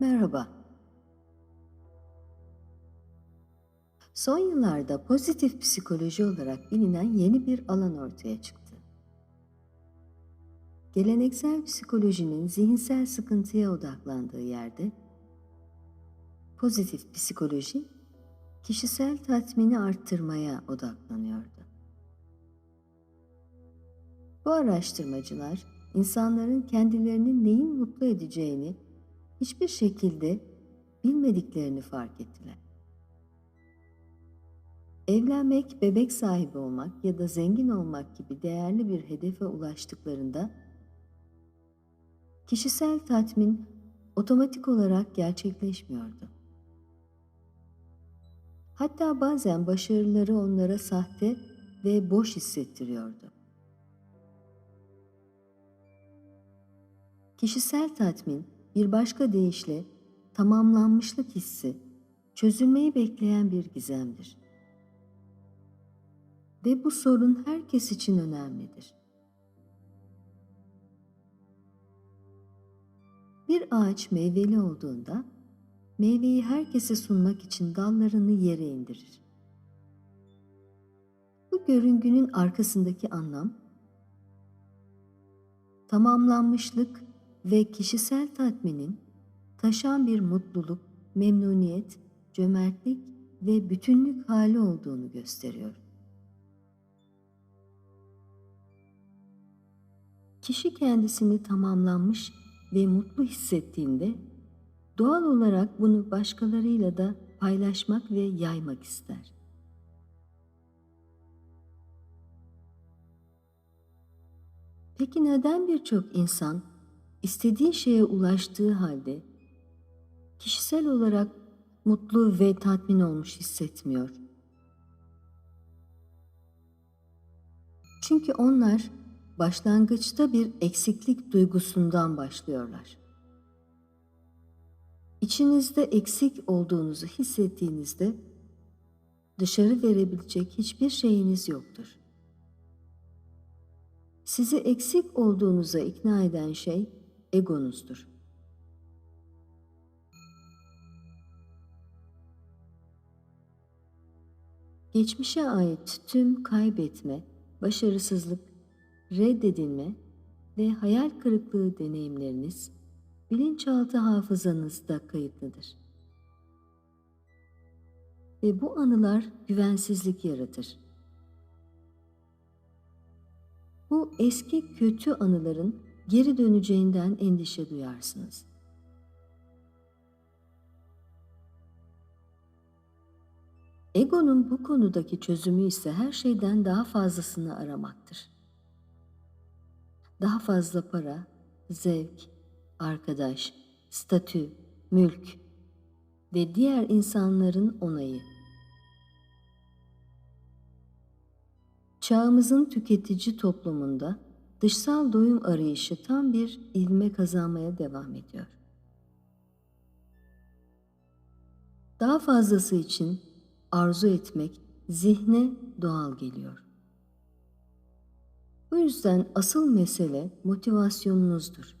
Merhaba. Son yıllarda pozitif psikoloji olarak bilinen yeni bir alan ortaya çıktı. Geleneksel psikolojinin zihinsel sıkıntıya odaklandığı yerde, pozitif psikoloji kişisel tatmini arttırmaya odaklanıyordu. Bu araştırmacılar insanların kendilerini neyin mutlu edeceğini hiçbir şekilde bilmediklerini fark ettiler. Evlenmek, bebek sahibi olmak ya da zengin olmak gibi değerli bir hedefe ulaştıklarında kişisel tatmin otomatik olarak gerçekleşmiyordu. Hatta bazen başarıları onlara sahte ve boş hissettiriyordu. Kişisel tatmin bir başka deyişle tamamlanmışlık hissi, çözülmeyi bekleyen bir gizemdir. Ve bu sorun herkes için önemlidir. Bir ağaç meyveli olduğunda meyveyi herkese sunmak için dallarını yere indirir. Bu görüngünün arkasındaki anlam tamamlanmışlık ve kişisel tatminin taşan bir mutluluk, memnuniyet, cömertlik ve bütünlük hali olduğunu gösteriyor. Kişi kendisini tamamlanmış ve mutlu hissettiğinde doğal olarak bunu başkalarıyla da paylaşmak ve yaymak ister. Peki neden birçok insan istediği şeye ulaştığı halde kişisel olarak mutlu ve tatmin olmuş hissetmiyor? Çünkü onlar başlangıçta bir eksiklik duygusundan başlıyorlar. İçinizde eksik olduğunuzu hissettiğinizde dışarı verebilecek hiçbir şeyiniz yoktur. Sizi eksik olduğunuza ikna eden şey egonuzdur. Geçmişe ait tüm kaybetme, başarısızlık, reddedilme ve hayal kırıklığı deneyimleriniz bilinçaltı hafızanızda kayıtlıdır. Ve bu anılar güvensizlik yaratır. Bu eski kötü anıların geri döneceğinden endişe duyarsınız. Egonun bu konudaki çözümü ise her şeyden daha fazlasını aramaktır. Daha fazla para, zevk, arkadaş, statü, mülk ve diğer insanların onayı. Çağımızın tüketici toplumunda dışsal doyum arayışı tam bir ilme kazanmaya devam ediyor. Daha fazlası için arzu etmek zihne doğal geliyor. Bu yüzden asıl mesele motivasyonunuzdur.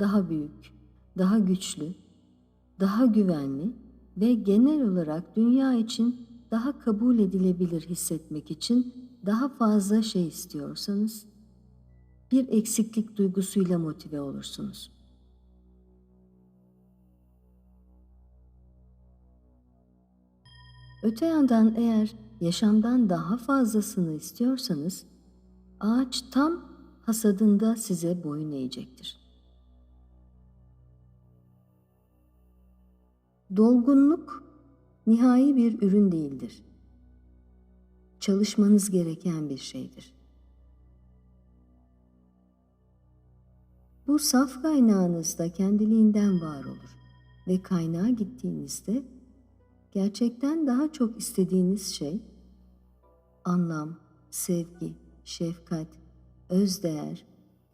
Daha büyük, daha güçlü, daha güvenli ve genel olarak dünya için daha kabul edilebilir hissetmek için daha fazla şey istiyorsanız bir eksiklik duygusuyla motive olursunuz. Öte yandan eğer yaşamdan daha fazlasını istiyorsanız ağaç tam hasadında size boyun eğecektir. Dolgunluk nihai bir ürün değildir çalışmanız gereken bir şeydir. Bu saf kaynağınızda kendiliğinden var olur ve kaynağa gittiğinizde gerçekten daha çok istediğiniz şey anlam, sevgi, şefkat, özdeğer,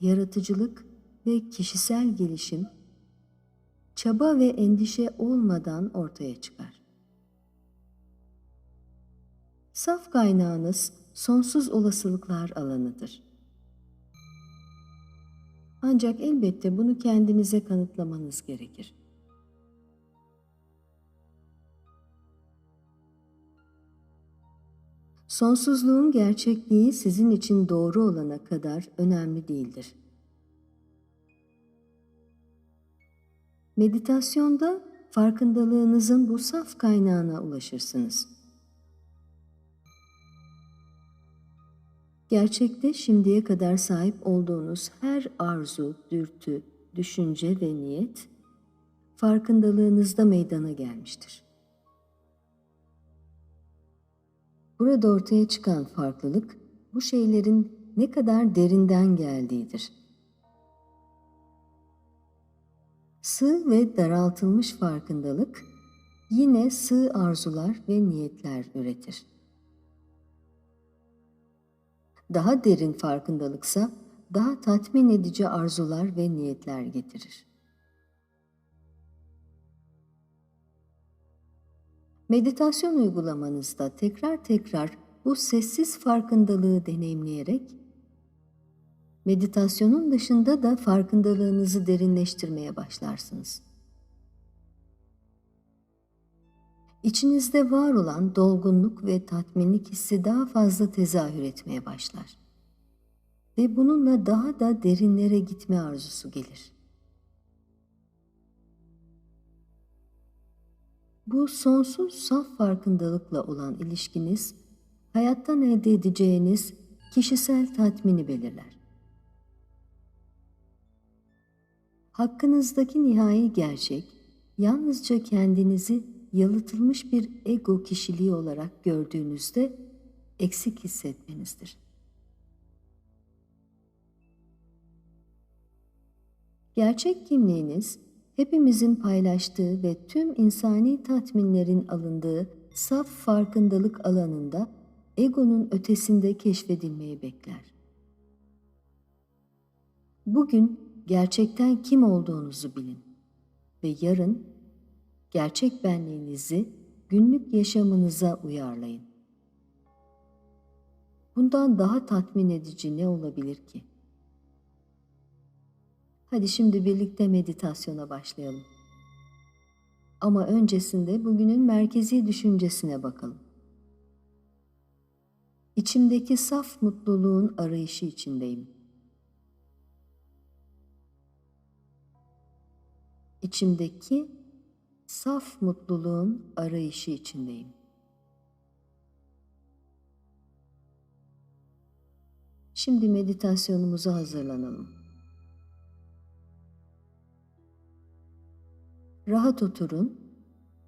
yaratıcılık ve kişisel gelişim çaba ve endişe olmadan ortaya çıkar. Saf kaynağınız sonsuz olasılıklar alanıdır. Ancak elbette bunu kendinize kanıtlamanız gerekir. Sonsuzluğun gerçekliği sizin için doğru olana kadar önemli değildir. Meditasyonda farkındalığınızın bu saf kaynağına ulaşırsınız. Gerçekte şimdiye kadar sahip olduğunuz her arzu, dürtü, düşünce ve niyet farkındalığınızda meydana gelmiştir. Burada ortaya çıkan farklılık bu şeylerin ne kadar derinden geldiğidir. Sığ ve daraltılmış farkındalık yine sığ arzular ve niyetler üretir. Daha derin farkındalıksa daha tatmin edici arzular ve niyetler getirir. Meditasyon uygulamanızda tekrar tekrar bu sessiz farkındalığı deneyimleyerek meditasyonun dışında da farkındalığınızı derinleştirmeye başlarsınız. İçinizde var olan dolgunluk ve tatminlik hissi daha fazla tezahür etmeye başlar. Ve bununla daha da derinlere gitme arzusu gelir. Bu sonsuz saf farkındalıkla olan ilişkiniz, hayattan elde edeceğiniz kişisel tatmini belirler. Hakkınızdaki nihai gerçek, yalnızca kendinizi yalıtılmış bir ego kişiliği olarak gördüğünüzde eksik hissetmenizdir. Gerçek kimliğiniz, hepimizin paylaştığı ve tüm insani tatminlerin alındığı saf farkındalık alanında egonun ötesinde keşfedilmeyi bekler. Bugün gerçekten kim olduğunuzu bilin ve yarın gerçek benliğinizi günlük yaşamınıza uyarlayın. Bundan daha tatmin edici ne olabilir ki? Hadi şimdi birlikte meditasyona başlayalım. Ama öncesinde bugünün merkezi düşüncesine bakalım. İçimdeki saf mutluluğun arayışı içindeyim. İçimdeki saf mutluluğun arayışı içindeyim. Şimdi meditasyonumuza hazırlanalım. Rahat oturun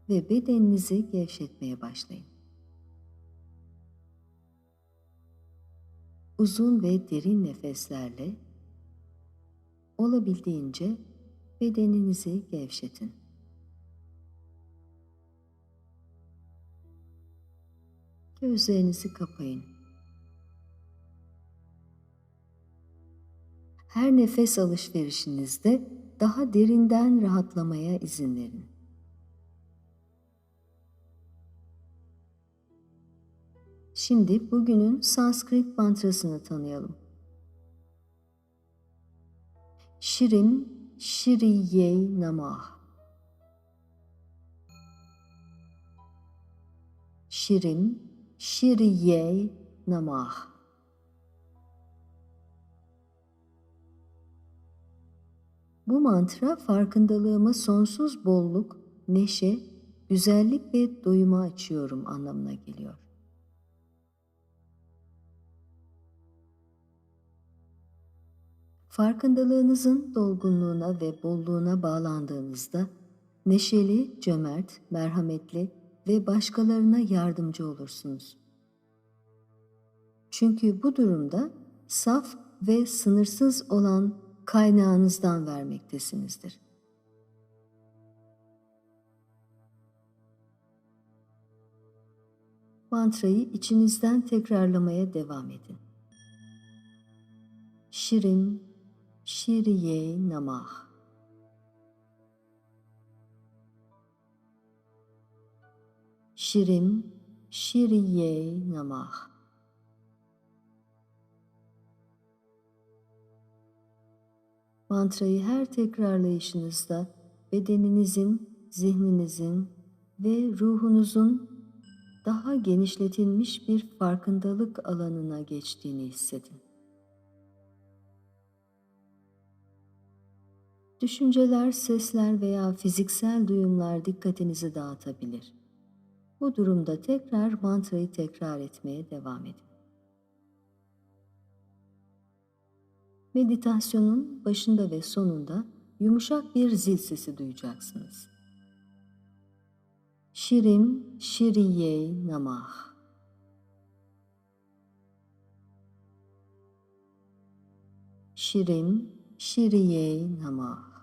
ve bedeninizi gevşetmeye başlayın. Uzun ve derin nefeslerle olabildiğince bedeninizi gevşetin. Gözlerinizi kapayın. Her nefes alışverişinizde daha derinden rahatlamaya izin verin. Şimdi bugünün Sanskrit mantrasını tanıyalım. Şirim Şiriyey Namah Şirim Şiriyey Namah Bu mantra farkındalığımı sonsuz bolluk, neşe, güzellik ve doyuma açıyorum anlamına geliyor. Farkındalığınızın dolgunluğuna ve bolluğuna bağlandığınızda neşeli, cömert, merhametli ve başkalarına yardımcı olursunuz. Çünkü bu durumda saf ve sınırsız olan kaynağınızdan vermektesinizdir. Mantrayı içinizden tekrarlamaya devam edin. Şirin, Şiriye Namah Şirim, Şiriye Namah Mantrayı her tekrarlayışınızda bedeninizin, zihninizin ve ruhunuzun daha genişletilmiş bir farkındalık alanına geçtiğini hissedin. Düşünceler, sesler veya fiziksel duyumlar dikkatinizi dağıtabilir. Bu durumda tekrar mantrayı tekrar etmeye devam edin. Meditasyonun başında ve sonunda yumuşak bir zil sesi duyacaksınız. Şirim Şiriye Namah Şirim Şiriye Namah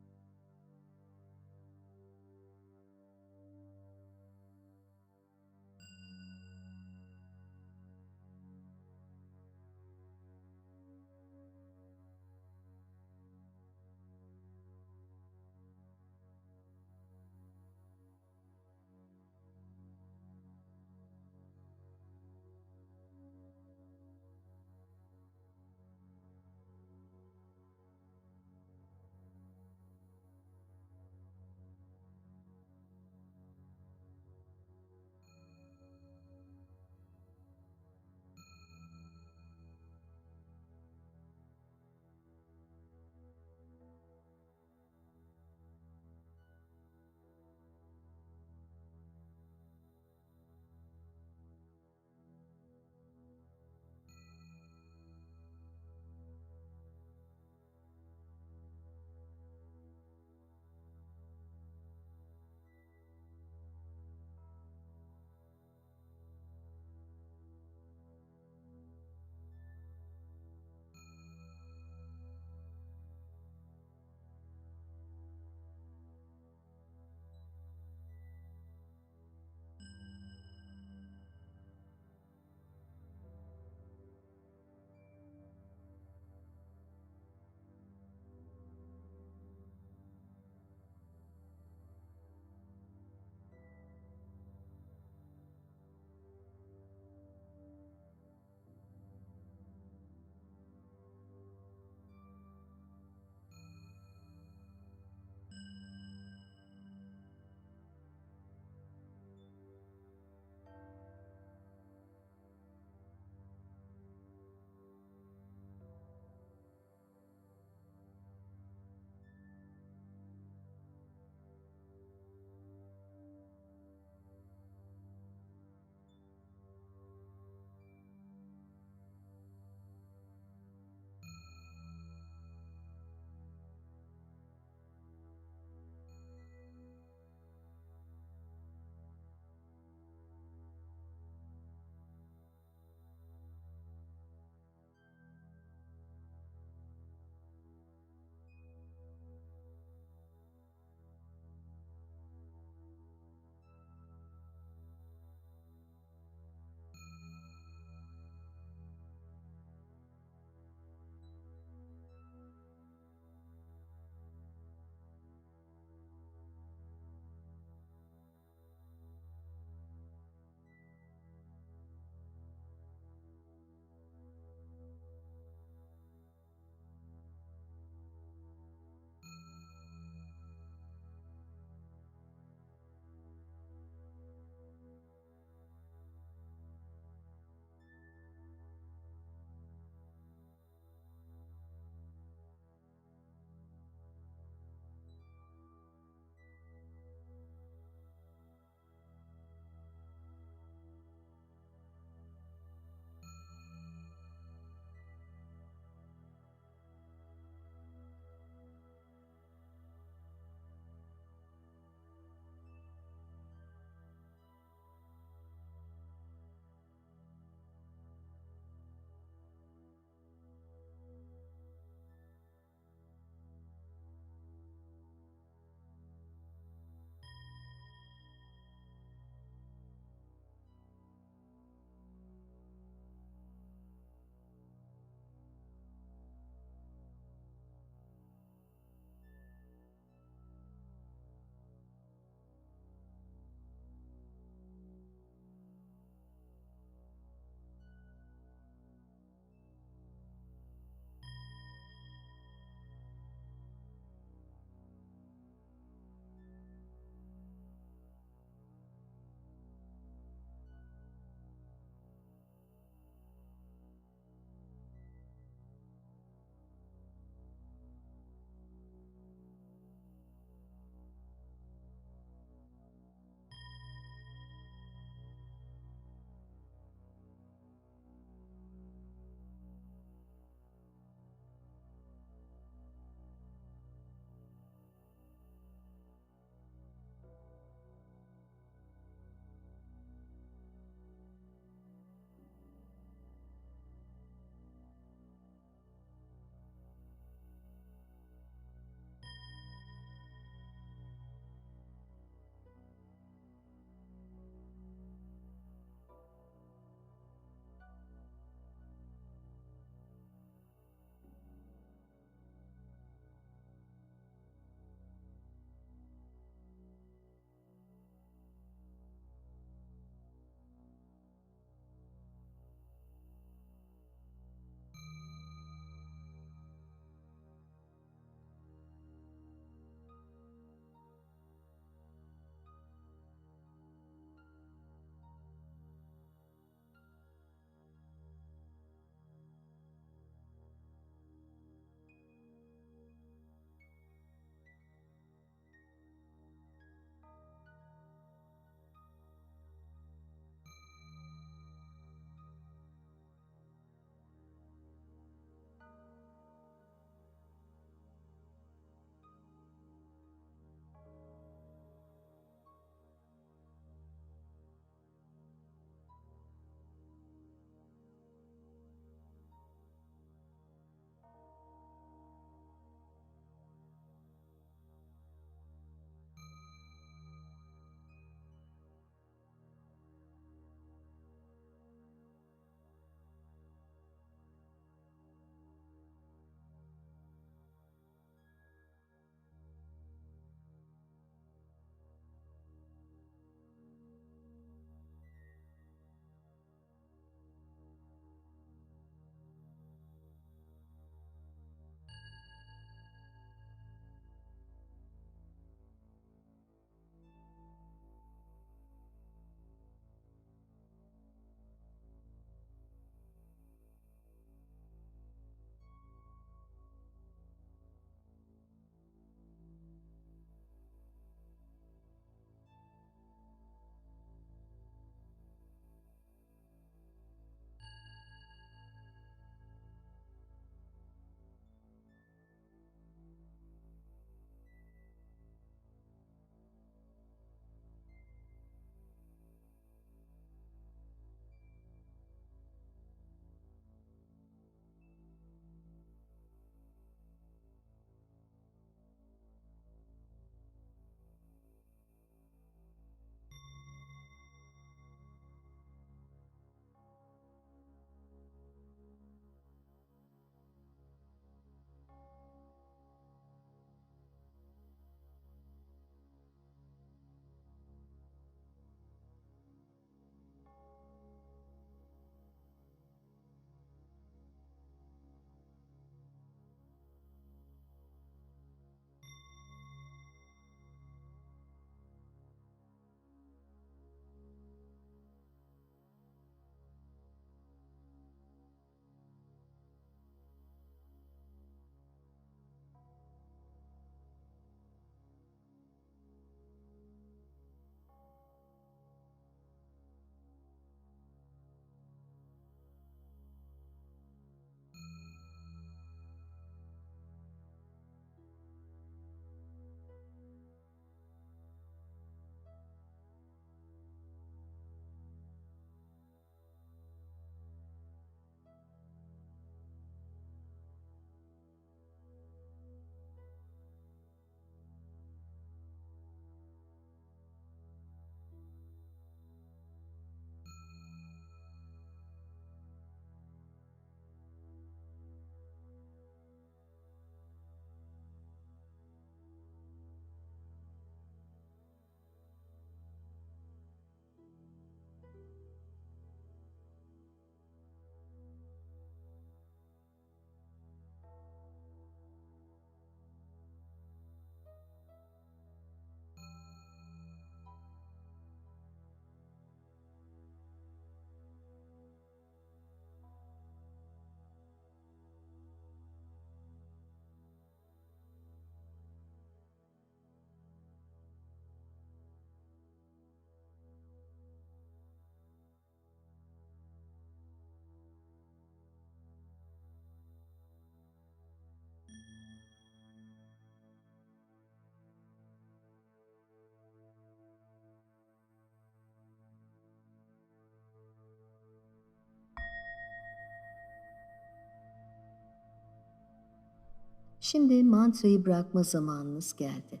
Şimdi mantrayı bırakma zamanınız geldi.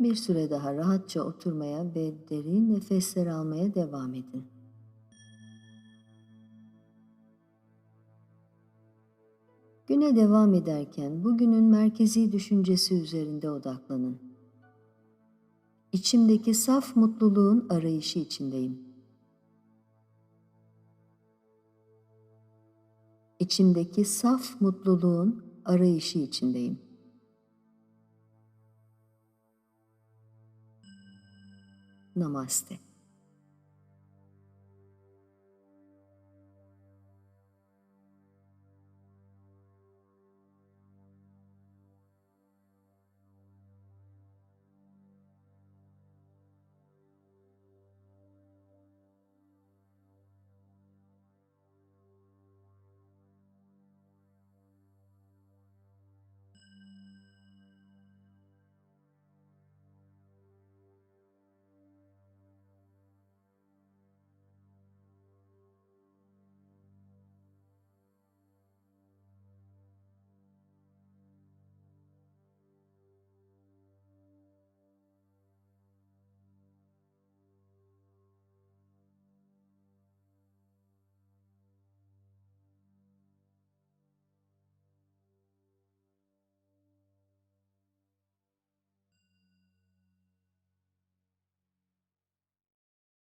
Bir süre daha rahatça oturmaya ve derin nefesler almaya devam edin. Güne devam ederken bugünün merkezi düşüncesi üzerinde odaklanın. İçimdeki saf mutluluğun arayışı içindeyim. İçimdeki saf mutluluğun arayışı içindeyim. Namaste.